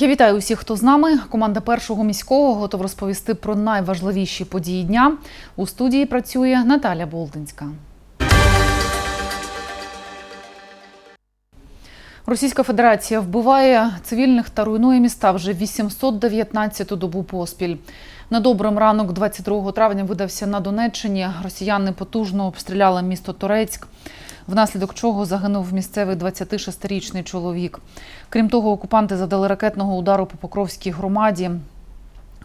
Я вітаю усіх, хто з нами. Команда першого міського готова розповісти про найважливіші події дня. У студії працює Наталя Болдинська. Російська Федерація вбиває цивільних та руйнує міста вже 819-ту добу поспіль. Недобрим ранок 22 травня видався на Донеччині. Росіяни потужно обстріляли місто Торецьк, внаслідок чого загинув місцевий 26-річний чоловік. Крім того, окупанти задали ракетного удару по Покровській громаді.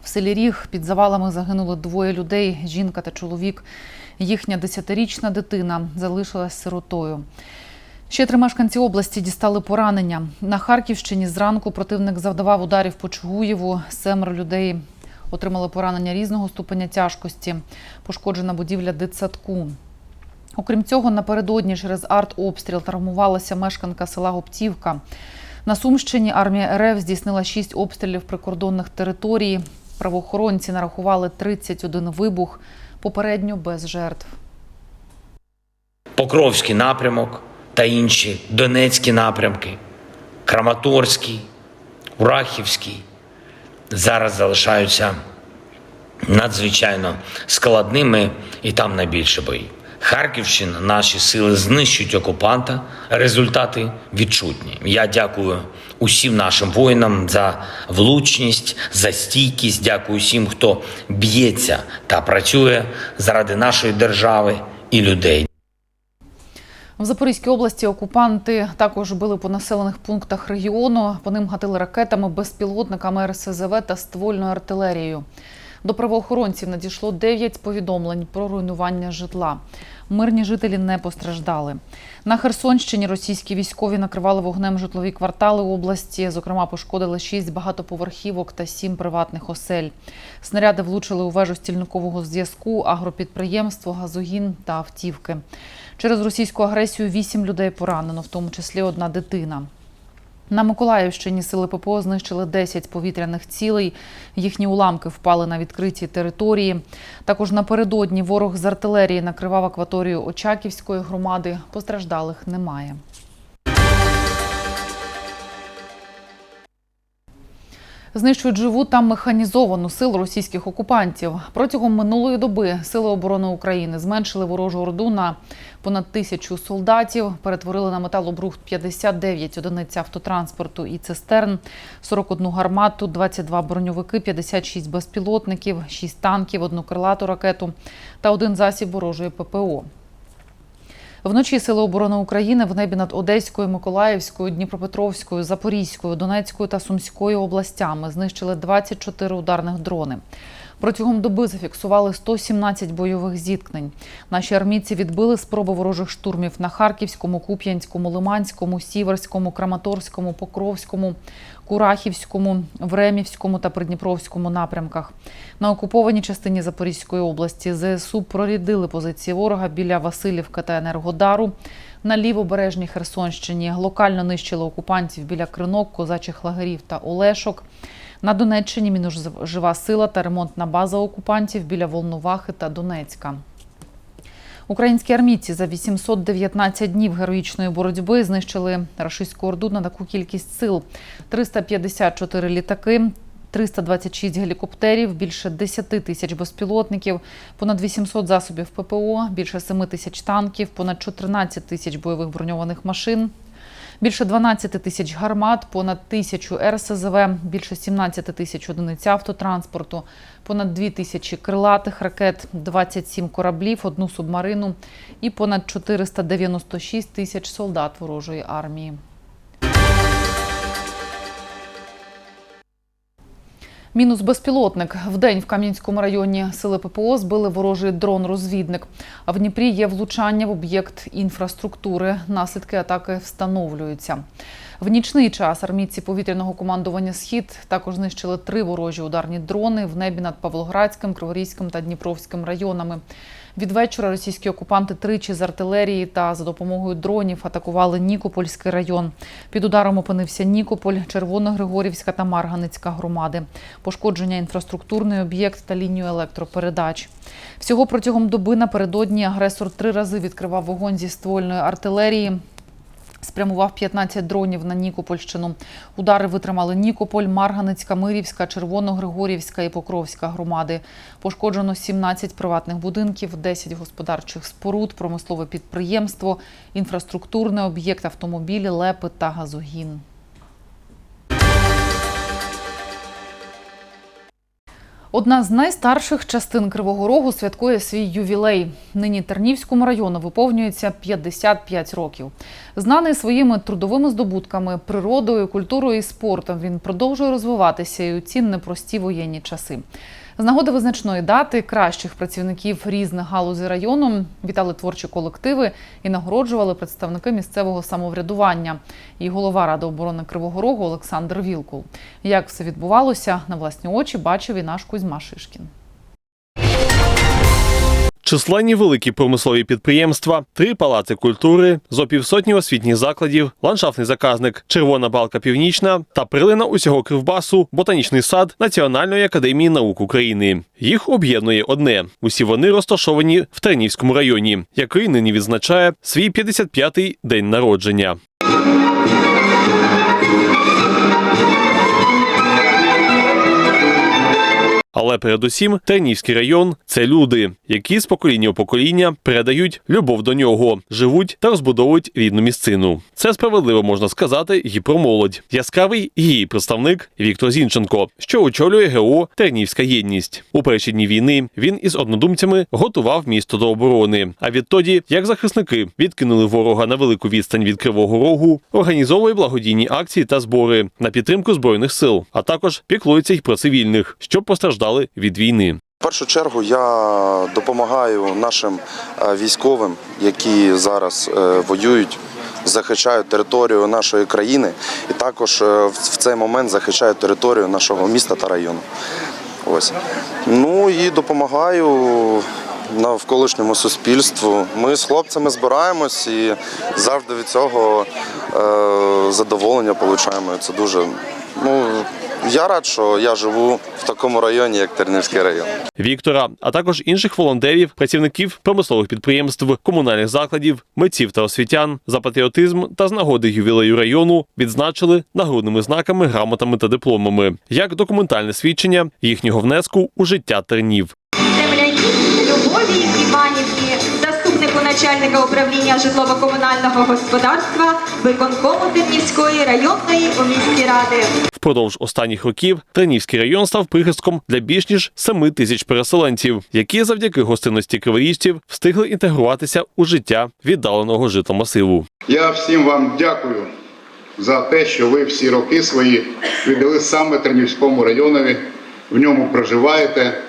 В селі Ріг під завалами загинули двоє людей: жінка та чоловік. Їхня десятирічна дитина залишилась сиротою. Ще три мешканці області дістали поранення. На Харківщині зранку противник завдавав ударів по Чугуєву. Семеро людей отримали поранення різного ступеня тяжкості. Пошкоджена будівля дитсадку. Окрім цього, напередодні через артобстріл травмувалася мешканка села Гоптівка. На Сумщині армія РФ здійснила шість обстрілів прикордонних територій. Правоохоронці нарахували 31 вибух, попередньо без жертв. Покровський напрямок та інші Донецькі напрямки, Краматорський, Урахівський зараз залишаються надзвичайно складними і там найбільше бої. Харківщина, наші сили знищують окупанта. Результати відчутні. Я дякую усім нашим воїнам за влучність, за стійкість. Дякую всім, хто б'ється та працює заради нашої держави і людей. В Запорізькій області окупанти також били по населених пунктах регіону. По ним гатили ракетами, безпілотниками РСЗВ та ствольною артилерією. До правоохоронців надійшло 9 повідомлень про руйнування житла. Мирні жителі не постраждали. На Херсонщині російські військові накривали вогнем житлові квартали області. Зокрема, пошкодили 6 багатоповерхівок та 7 приватних осель. Снаряди влучили у вежу стільникового зв'язку, агропідприємство, газогін та автівки. Через російську агресію 8 людей поранено, в тому числі одна дитина. На Миколаївщині сили ППО знищили 10 повітряних цілей. Їхні уламки впали на відкриті території. Також напередодні ворог з артилерії накривав акваторію Очаківської громади. Постраждалих немає. Знищують живу та механізовану силу російських окупантів. Протягом минулої доби сили оборони України зменшили ворожу орду на понад тисячу солдатів, перетворили на металобрухт 59 одиниць автотранспорту і цистерн, 41 гармату, 22 броньовики, 56 безпілотників, 6 танків, одну крилату ракету та один засіб ворожої ППО. Вночі Сили оборони України в небі над Одеською, Миколаївською, Дніпропетровською, Запорізькою, Донецькою та Сумською областями знищили 24 ударних дрони. Протягом доби зафіксували 117 бойових зіткнень. Наші армійці відбили спроби ворожих штурмів на Харківському, Куп'янському, Лиманському, Сіверському, Краматорському, Покровському, Курахівському, Времівському та Придніпровському напрямках. На окупованій частині Запорізької області ЗСУ прорідили позиції ворога біля Васильівка та Енергодару. На лівобережній Херсонщині локально нищили окупантів біля Кринок, козачих лагерів та Олешок. На Донеччині мінус жива сила та ремонтна база окупантів біля Волновахи та Донецька. Українські армійці за 819 днів героїчної боротьби знищили рашистську орду на таку кількість сил: 354 літаки. 326 гелікоптерів, більше 10 тисяч безпілотників, понад 800 засобів ППО, більше 7 тисяч танків, понад 14 тисяч бойових броньованих машин, більше 12 тисяч гармат, понад тисячу РСЗВ, більше 17 тисяч одиниць автотранспорту, понад 2 тисячі крилатих ракет, 27 кораблів, одну субмарину і понад 496 тисяч солдат ворожої армії. Мінус безпілотник. Вдень в Кам'янському районі сили ППО збили ворожий дрон-розвідник. А в Дніпрі є влучання в об'єкт інфраструктури. Наслідки атаки встановлюються. В нічний час армійці повітряного командування Схід також знищили три ворожі ударні дрони в небі над Павлоградським, Криворізьким та Дніпровським районами. Від вечора російські окупанти тричі з артилерії та за допомогою дронів атакували Нікопольський район. Під ударом опинився Нікополь, Червоногригорівська та Марганицька громади. Пошкодження інфраструктурний об'єкт та лінію електропередач. Всього протягом доби напередодні агресор три рази відкривав вогонь зі ствольної артилерії. Спрямував 15 дронів на Нікопольщину. Удари витримали Нікополь, Марганецька, Мирівська, Червоногригорівська і Покровська громади. Пошкоджено 17 приватних будинків, 10 господарчих споруд, промислове підприємство, інфраструктурний об'єкт, автомобілі, лепи та газогін. Одна з найстарших частин Кривого Рогу святкує свій ювілей. Нині Тернівському району виповнюється 55 років. Знаний своїми трудовими здобутками, природою, культурою і спортом, він продовжує розвиватися і у ці непрості воєнні часи. З нагоди визначної дати кращих працівників різних галузей району вітали творчі колективи і нагороджували представники місцевого самоврядування. І голова Ради оборони Кривого Рогу Олександр Вілкул. Як все відбувалося, на власні очі бачив і наш Кузьма Шишкін. Численні великі промислові підприємства, три палаци культури, зо півсотні освітніх закладів, ландшафтний заказник, червона балка північна та перлина усього кривбасу, ботанічний сад Національної академії наук України. Їх об'єднує одне: усі вони розташовані в Тернівському районі, який нині відзначає свій 55-й день народження. Але передусім Тернівський район це люди, які з покоління в покоління передають любов до нього, живуть та розбудовують рідну місцину. Це справедливо можна сказати і про молодь. Яскравий її представник Віктор Зінченко, що очолює ГО Тернівська єдність. У перші дні війни він із однодумцями готував місто до оборони. А відтоді, як захисники відкинули ворога на велику відстань від Кривого Рогу, організовує благодійні акції та збори на підтримку збройних сил, а також піклується й про цивільних, що постраждали від війни. В першу чергу я допомагаю нашим е, військовим, які зараз е, воюють, захищають територію нашої країни, і також е, в цей момент захищають територію нашого міста та району. Ось. Ну і допомагаю навколишньому суспільству. Ми з хлопцями збираємось і завжди від цього е, задоволення отримуємо. Це дуже. Ну, я рад, що я живу в такому районі, як Тернівський район. Віктора, а також інших волонтерів, працівників промислових підприємств, комунальних закладів, митців та освітян за патріотизм та з нагоди ювілею району відзначили нагрудними знаками, грамотами та дипломами як документальне свідчення їхнього внеску у життя тернів. Земляні Любові Іванівні, заступнику начальника управління житлово-комунального господарства виконкому Тернівської районної у міській ради. Впродовж останніх років Тернівський район став прихистком для більш ніж 7 тисяч переселенців, які завдяки гостинності криворіжців встигли інтегруватися у життя віддаленого житломасиву. Я всім вам дякую за те, що ви всі роки свої віддали саме Тернівському районові, в ньому проживаєте,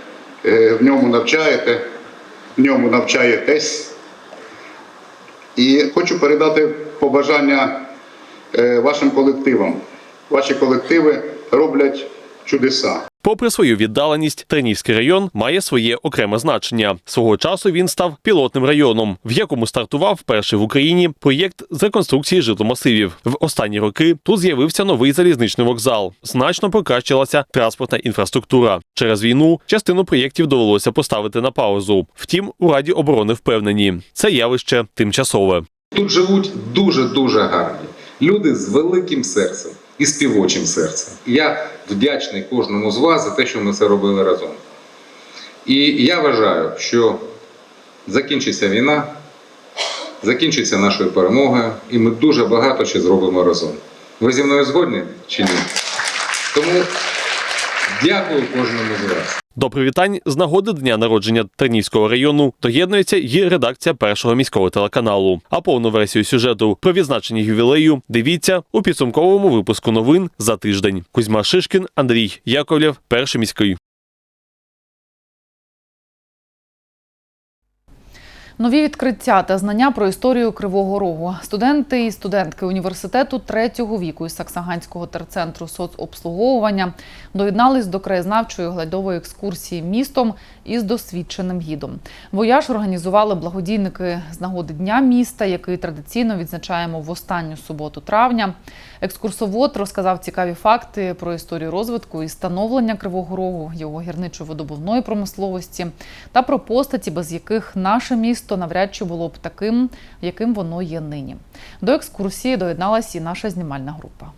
е, в ньому навчаєте, в ньому навчаєтесь. І хочу передати побажання е, вашим колективам. Ваші колективи роблять чудеса. Попри свою віддаленість, Тернівський район має своє окреме значення. Свого часу він став пілотним районом, в якому стартував перший в Україні проєкт з реконструкції житломасивів. В останні роки тут з'явився новий залізничний вокзал. Значно покращилася транспортна інфраструктура. Через війну частину проєктів довелося поставити на паузу. Втім, у Раді оборони впевнені, це явище тимчасове. Тут живуть дуже-дуже гарні люди з великим серцем і співочим серцем. Я вдячний кожному з вас за те, що ми це робили разом. І я вважаю, що закінчиться війна, закінчиться нашою перемогою, і ми дуже багато ще зробимо разом. Ви зі мною згодні чи ні? Тому дякую кожному з вас. До привітань з нагоди дня народження Тернівського району доєднується і редакція першого міського телеканалу. А повну версію сюжету про відзначення ювілею дивіться у підсумковому випуску новин за тиждень. Кузьма Шишкін, Андрій Яковлєв, перший міський. Нові відкриття та знання про історію Кривого Рогу. Студенти і студентки університету третього віку із Саксаганського терцентру соцобслуговування доєднались до краєзнавчої глядової екскурсії містом із досвідченим гідом. Вояж організували благодійники з нагоди Дня міста, який традиційно відзначаємо в останню суботу травня. Екскурсовод розказав цікаві факти про історію розвитку і становлення Кривого Рогу, його гірничо-видобувної промисловості та про постаті, без яких наше місто місто навряд чи було б таким, яким воно є нині. До екскурсії доєдналася і наша знімальна група.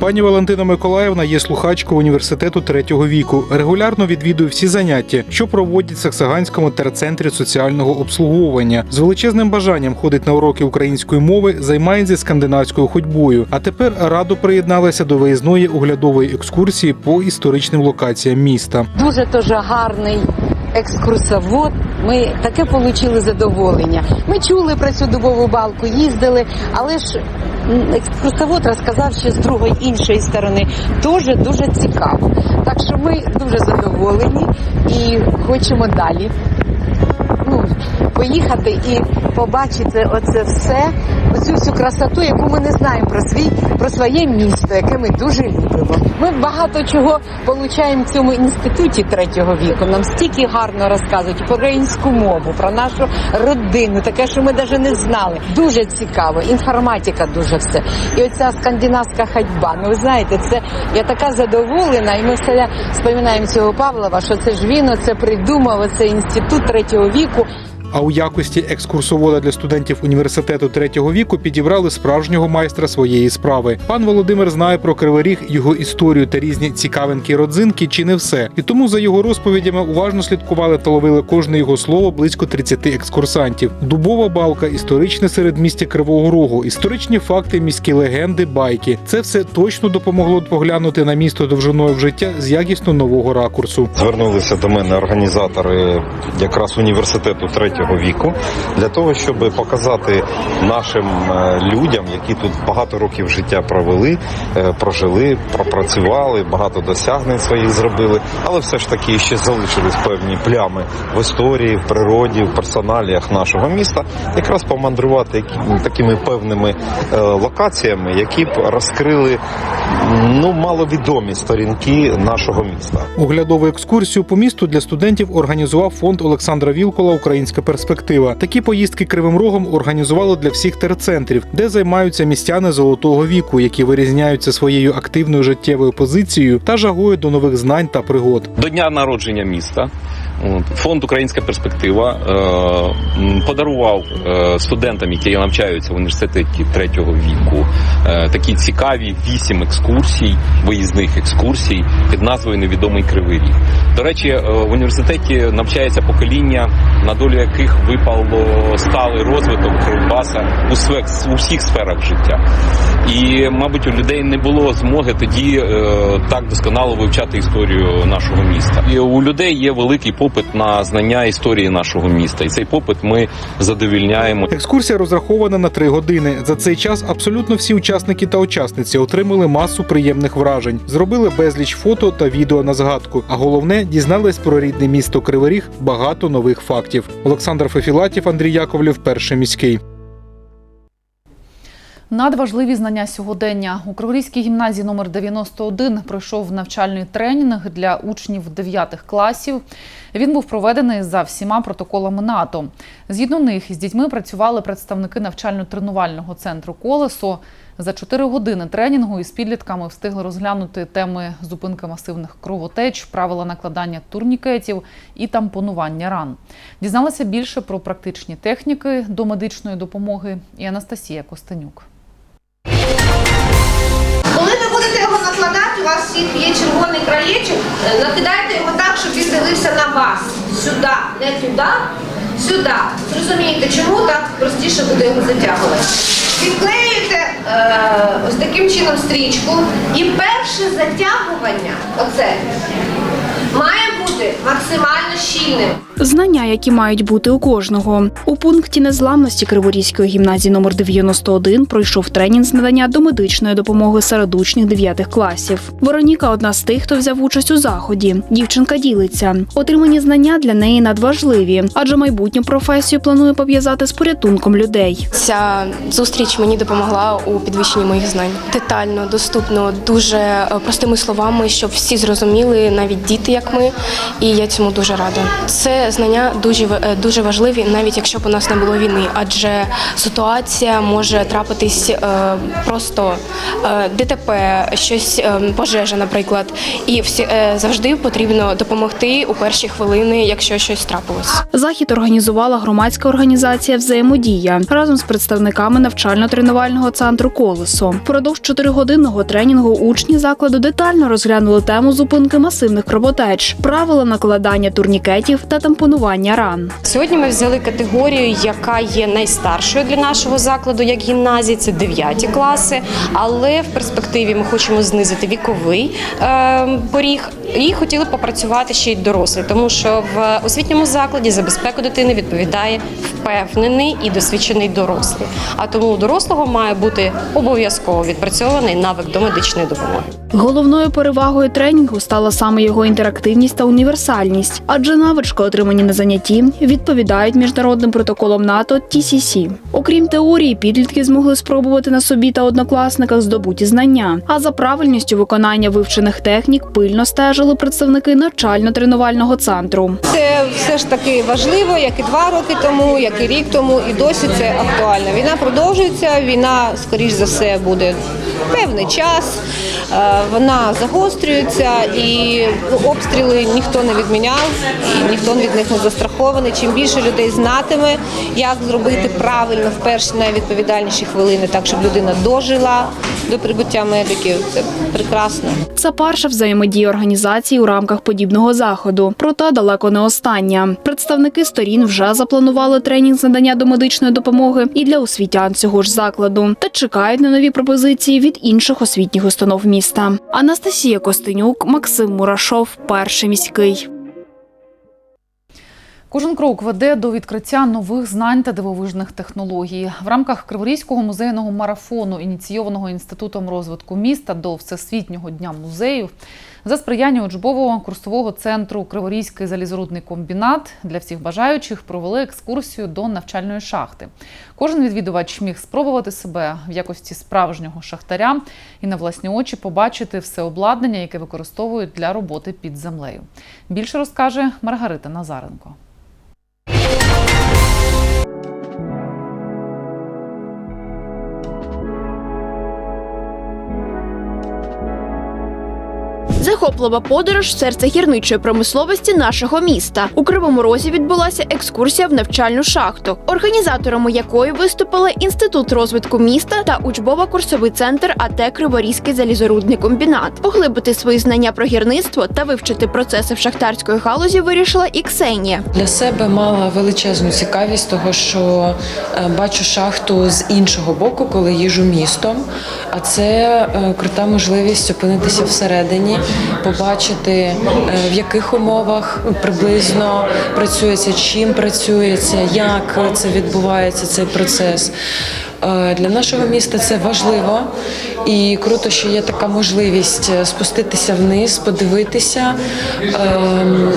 Пані Валентина Миколаївна є слухачкою університету третього віку. Регулярно відвідує всі заняття, що проводять в Саксаганському терцентрі соціального обслуговування. З величезним бажанням ходить на уроки української мови, займається скандинавською ходьбою. А тепер радо приєдналася до виїзної оглядової екскурсії по історичним локаціям міста. дуже теж гарний екскурсовод. Ми таке отримали задоволення. Ми чули про цю дубову балку, їздили, але ж екскурсовод розказав ще з другої іншої сторони. Дуже дуже цікаво. Так що ми дуже задоволені і хочемо далі. Поїхати і побачити оце все, оцю всю красоту, яку ми не знаємо про свій про своє місто, яке ми дуже любимо. Ми багато чого получаємо в цьому інституті третього віку. Нам стільки гарно розказують про українську мову, про нашу родину, таке, що ми навіть не знали. Дуже цікаво. Інформатика дуже все. І оця скандинавська ходьба. Ну ви знаєте, це я така задоволена, і ми все споминаємо цього Павлова, що це ж він оце придумав, оце інститут третього віку. А у якості екскурсовода для студентів університету третього віку підібрали справжнього майстра своєї справи. Пан Володимир знає про Кривий Ріг, його історію та різні цікавинки родзинки, чи не все. І тому за його розповідями уважно слідкували та ловили кожне його слово близько 30 екскурсантів. Дубова балка, історичне середмістя Кривого Рогу, історичні факти, міські легенди, байки. Це все точно допомогло поглянути на місто довжиною в життя з якісно нового ракурсу. Звернулися до мене організатори якраз університету третього віку для того, щоб показати нашим е, людям, які тут багато років життя провели, е, прожили, пропрацювали, багато досягнень своїх зробили, але все ж таки ще залишились певні плями в історії, в природі, в персоналіях нашого міста, якраз помандрувати такими певними е, локаціями, які б розкрили ну маловідомі сторінки нашого міста. Оглядову екскурсію по місту для студентів організував фонд Олександра Вілкола Українська перспектива. Такі поїздки кривим рогом організували для всіх терцентрів, де займаються містяни золотого віку, які вирізняються своєю активною життєвою позицією та жагою до нових знань та пригод. до дня народження міста. Фонд Українська перспектива е, подарував е, студентам, які навчаються в університеті третього віку, е, такі цікаві вісім екскурсій, виїзних екскурсій під назвою Невідомий Кривий Ріг. До речі, в університеті навчається покоління, на долю яких випало сталий розвиток Кривбаса у, всіх сферах життя. І, мабуть, у людей не було змоги тоді так досконало вивчати історію нашого міста. І у людей є великий попит на знання історії нашого міста, і цей попит ми задовільняємо. Екскурсія розрахована на три години. За цей час абсолютно всі учасники та учасниці отримали масу приємних вражень, зробили безліч фото та відео на згадку. А головне дізнались про рідне місто Кривий Ріг багато нових фактів. Олександр Фефілатів, Андрій Яковлів, перший міський. Надважливі знання сьогодення у Криворізькій гімназії номер 91 пройшов навчальний тренінг для учнів 9 класів. Він був проведений за всіма протоколами НАТО. Згідно них з дітьми працювали представники навчально-тренувального центру Колесо. За 4 години тренінгу із підлітками встигли розглянути теми зупинки масивних кровотеч, правила накладання турнікетів і тампонування ран. Дізналася більше про практичні техніки до медичної допомоги і Анастасія Костенюк. Коли ви будете його накладати, у вас всіх є червоний краєчок, е, накидайте його так, щоб він дивився на вас. Сюди, не туди, сюди. Зрозумієте, чому так простіше буде його затягувати. Відклеюєте е, ось таким чином стрічку і перше затягування, оце, максимально щільним. Знання, які мають бути у кожного. У пункті незламності Криворізької гімназії номер 91 пройшов тренінг з надання домедичної допомоги серед учнів 9 класів. Вероніка одна з тих, хто взяв участь у заході. Дівчинка ділиться. Отримані знання для неї надважливі, адже майбутню професію планує пов'язати з порятунком людей. Ця зустріч мені допомогла у підвищенні моїх знань. Детально, доступно, дуже е, простими словами, щоб всі зрозуміли, навіть діти, як ми. і я цьому дуже рада. Це знання дуже е, дуже важливі, навіть якщо б у нас не було війни, адже ситуація може трапитись е, просто е, ДТП, щось пожежа, наприклад, і всі завжди потрібно допомогти у перші хвилини, якщо щось трапилось. Захід організувала громадська організація Взаємодія разом з представниками навчально-тренувального центру Колесо. Впродовж чотиригодинного тренінгу учні закладу детально розглянули тему зупинки масивних кровотеч, правила накладання турнікетів та тампонування ран. Сьогодні ми взяли категорію, яка є найстаршою для нашого закладу, як гімназії, це 9 класи. Але в перспективі ми хочемо знизити віковий е, поріг і хотіли попрацювати ще й дорослі, тому що в освітньому закладі за безпеку дитини відповідає впевнений і досвідчений дорослий. А тому у дорослого має бути обов'язково відпрацьований навик до медичної допомоги. Головною перевагою тренінгу стала саме його інтерактивність та універсальність, адже навички, отримані на занятті, відповідають міжнародним протоколам НАТО TCC. Окрім теорії, підлітки змогли спробувати на собі та однокласниках здобуті знання. А за правильністю виконання вивчених технік пильно стежили представники навчально-тренувального центру. Це все ж таки важливо, як і два роки тому, як і рік тому, і досі це актуально. Війна продовжується, війна, скоріш за все, буде певний час. Е, Вона загострюється і обстріли ніхто не відміняв, і ніхто від них не застрахований. Чим більше людей знатиме, як зробити правильно в перші найвідповідальніші хвилини, так щоб людина дожила до прибуття медиків. Це прекрасно. Це перша взаємодія організації у рамках подібного заходу, проте далеко не остання. Представники сторін вже запланували тренінг з надання домедичної допомоги і для освітян цього ж закладу та чекають на нові пропозиції від інших освітніх установ міста. Анастасія Костенюк, Максим Мурашов, перший міський. Кожен крок веде до відкриття нових знань та дивовижних технологій. В рамках Криворізького музейного марафону, ініційованого інститутом розвитку міста до Всесвітнього дня музеїв, за сприяння учбового курсового центру Криворізький залізорудний комбінат для всіх бажаючих провели екскурсію до навчальної шахти. Кожен відвідувач міг спробувати себе в якості справжнього шахтаря і на власні очі побачити все обладнання, яке використовують для роботи під землею. Більше розкаже Маргарита Назаренко. Захоплива подорож серце гірничої промисловості нашого міста. У Кривому Розі відбулася екскурсія в навчальну шахту, організаторами якої виступили Інститут розвитку міста та учбово-курсовий центр АТ Криворізький залізорудний комбінат. Поглибити свої знання про гірництво та вивчити процеси в шахтарської галузі вирішила і Ксенія. Для себе мала величезну цікавість, того що е, бачу шахту з іншого боку, коли їжу містом. А це е, крута можливість опинитися всередині, побачити, е, в яких умовах приблизно працюється, чим працюється, як це відбувається цей процес. Е, Для нашого міста це важливо і круто, що є така можливість е, спуститися вниз, подивитися, ем,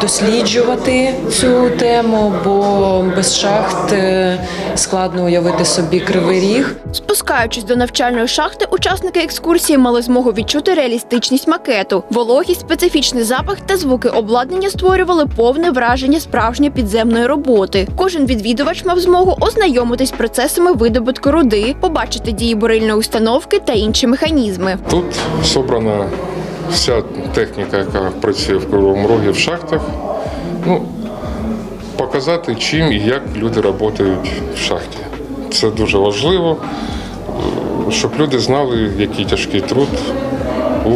досліджувати цю тему, бо без шахт е, складно уявити собі кривий ріг. Спускаючись до навчальної шахти, учасники екскурсії мали змогу відчути реалістичність макету, вологість, специфічний запах та звуки обладнання створювали повне враження справжньої підземної роботи. Кожен відвідувач мав змогу ознайомитись процесами видобутку руди, побачити дії бурильної установки та інші механізми. Тут зібрана вся техніка, яка працює в Кривому Рогі в шахтах. Ну, показати, чим і як люди працюють в шахті. Це дуже важливо, щоб люди знали, який тяжкий труд у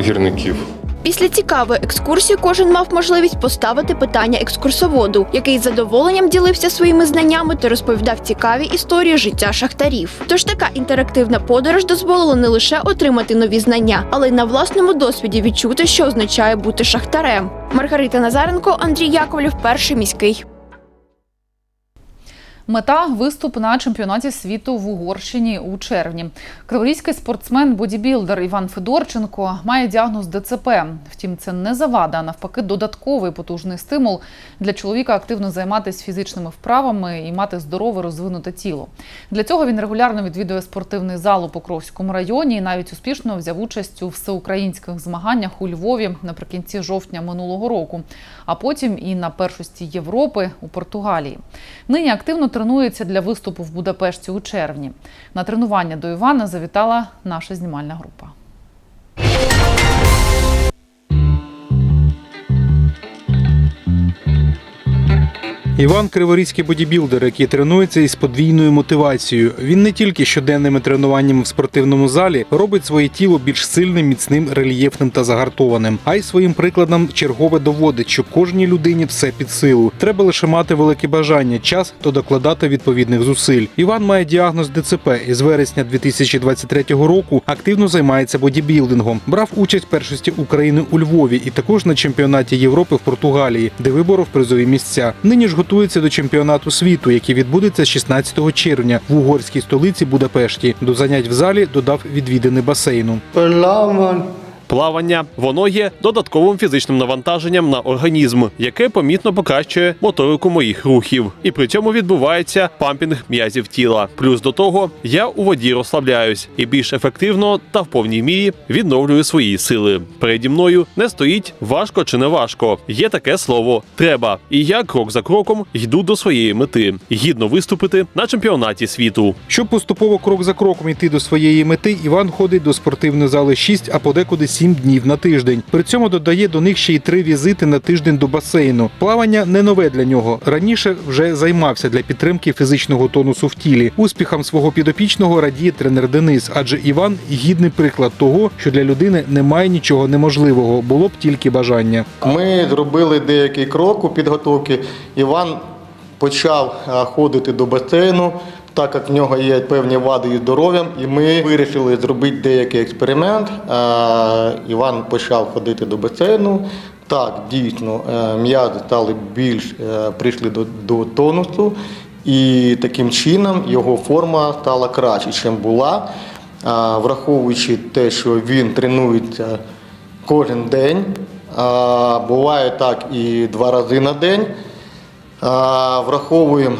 гірників. Після цікавої екскурсії кожен мав можливість поставити питання екскурсоводу, який з задоволенням ділився своїми знаннями та розповідав цікаві історії життя шахтарів. Тож така інтерактивна подорож дозволила не лише отримати нові знання, але й на власному досвіді відчути, що означає бути шахтарем. Маргарита Назаренко, Андрій Яковлів, перший міський. Мета виступ на чемпіонаті світу в Угорщині у червні. Криворізький спортсмен-бодібілдер Іван Федорченко має діагноз ДЦП. Втім, це не завада, а навпаки, додатковий потужний стимул для чоловіка активно займатися фізичними вправами і мати здорове розвинуте тіло. Для цього він регулярно відвідує спортивний зал у Покровському районі і навіть успішно взяв участь у всеукраїнських змаганнях у Львові наприкінці жовтня минулого року, а потім і на першості Європи у Португалії. Нині активно тренується для виступу в Будапешті у червні. На тренування до Івана завітала наша знімальна група. Іван Криворізький бодібілдер, який тренується із подвійною мотивацією. Він не тільки щоденними тренуваннями в спортивному залі робить своє тіло більш сильним, міцним, рельєфним та загартованим, а й своїм прикладом чергове доводить, що кожній людині все під силу. Треба лише мати велике бажання, час та докладати відповідних зусиль. Іван має діагноз ДЦП і з вересня 2023 року активно займається бодібілдингом. Брав участь в першості України у Львові і також на чемпіонаті Європи в Португалії, де виборов призові місця. Нині ж готується до чемпіонату світу, який відбудеться 16 червня в угорській столиці Будапешті. До занять в залі додав відвідини басейну. Плавання воно є додатковим фізичним навантаженням на організм, яке помітно покращує моторику моїх рухів, і при цьому відбувається пампінг м'язів тіла. Плюс до того я у воді розслабляюсь і більш ефективно та в повній мірі відновлюю свої сили. Переді мною не стоїть важко чи не важко. Є таке слово треба. І я крок за кроком йду до своєї мети гідно виступити на чемпіонаті світу. Щоб поступово крок за кроком йти до своєї мети, Іван ходить до спортивної зали 6, а подекуди 7 днів на тиждень. При цьому додає до них ще й три візити на тиждень до басейну. Плавання не нове для нього. Раніше вже займався для підтримки фізичного тонусу в тілі. Успіхам свого підопічного радіє тренер Денис, адже Іван гідний приклад того, що для людини немає нічого неможливого, було б тільки бажання. Ми зробили деякий крок у підготовці. Іван почав ходити до басейну, так як в нього є певні вади із здоров'ям, і ми вирішили зробити деякий експеримент. Е, Іван почав ходити до басейну. Так, дійсно, е, м'язи стали більш е, прийшли до, до тонусу, і таким чином його форма стала краще, ніж була. Враховуючи те, що він тренується кожен день. Буває так і два рази на день. Враховуємо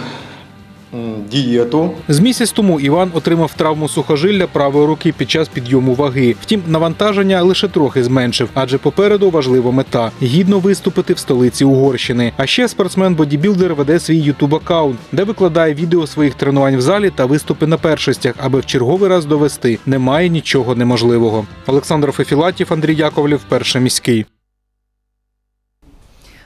дієту. З місяць тому Іван отримав травму сухожилля правої руки під час підйому ваги. Втім, навантаження лише трохи зменшив, адже попереду важлива мета гідно виступити в столиці Угорщини. А ще спортсмен-бодібілдер веде свій ютуб аккаунт, де викладає відео своїх тренувань в залі та виступи на першостях, аби в черговий раз довести немає нічого неможливого. Олександр Фефілатів, Андрій Яковлів, перший міський.